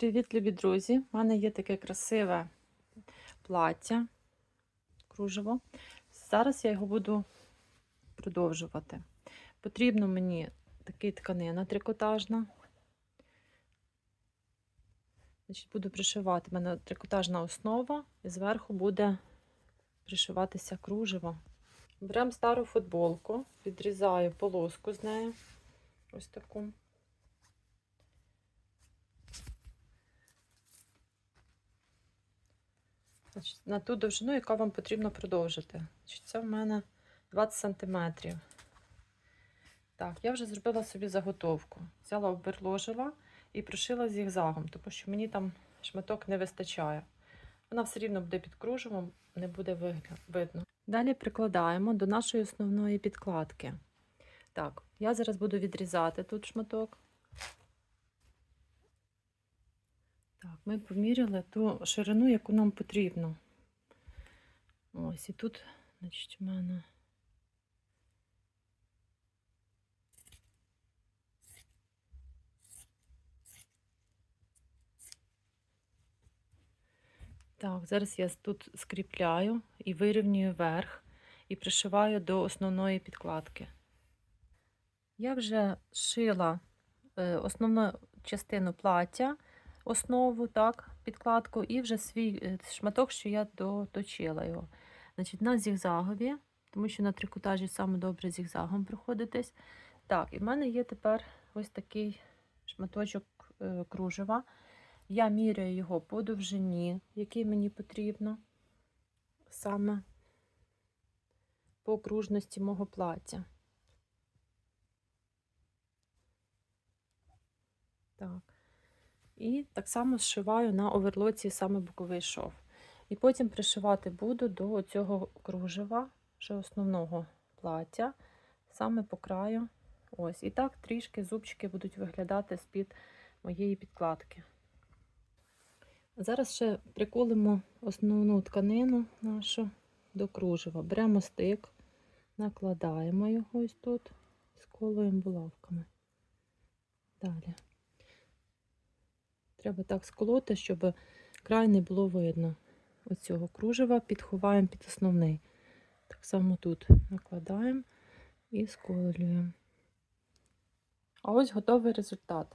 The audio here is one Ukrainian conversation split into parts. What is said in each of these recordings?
Привіт, любі друзі! У мене є таке красиве плаття, кружево. Зараз я його буду продовжувати. Потрібно мені така тканина трикотажна. Значить, буду пришивати. У мене трикотажна основа, і зверху буде пришиватися кружево. Беремо стару футболку, відрізаю полоску з нею. Ось таку. На ту довжину, яка вам потрібно продовжити. Це в мене 20 см. Так, я вже зробила собі заготовку. Взяла, оберложила і пришила зігзагом, тому що мені там шматок не вистачає. Вона все рівно буде під кружевом, не буде видно. Далі прикладаємо до нашої основної підкладки. Так, я зараз буду відрізати тут шматок. Так, ми поміряли ту ширину, яку нам потрібно. Ось, і тут, значить, в мене. Так, зараз я тут скріпляю і вирівнюю верх і пришиваю до основної підкладки. Я вже шила е, основну частину плаття основу, так, підкладку, і вже свій е, шматок, що я доточила його. Значить, на зігзагові, тому що на трикотажі саме добре зігзагом проходитись. Так, і в мене є тепер ось такий шматочок е, кружева. Я міряю його по довжині, який мені потрібно, саме по окружності мого плаття. Так. І так само зшиваю на оверлоці саме боковий шов. І потім пришивати буду до цього кружева, вже основного плаття, саме по краю. Ось. І так трішки зубчики будуть виглядати з-під моєї підкладки. Зараз ще приколимо основну тканину нашу до кружева. Беремо стик, накладаємо його ось тут, сколуємо булавками. Далі. Треба так сколоти, щоб край не було видно. Оцього кружева підховаємо під основний. Так само тут накладаємо і сколюємо. А ось готовий результат.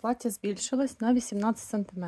Плаття збільшилось на 18 см.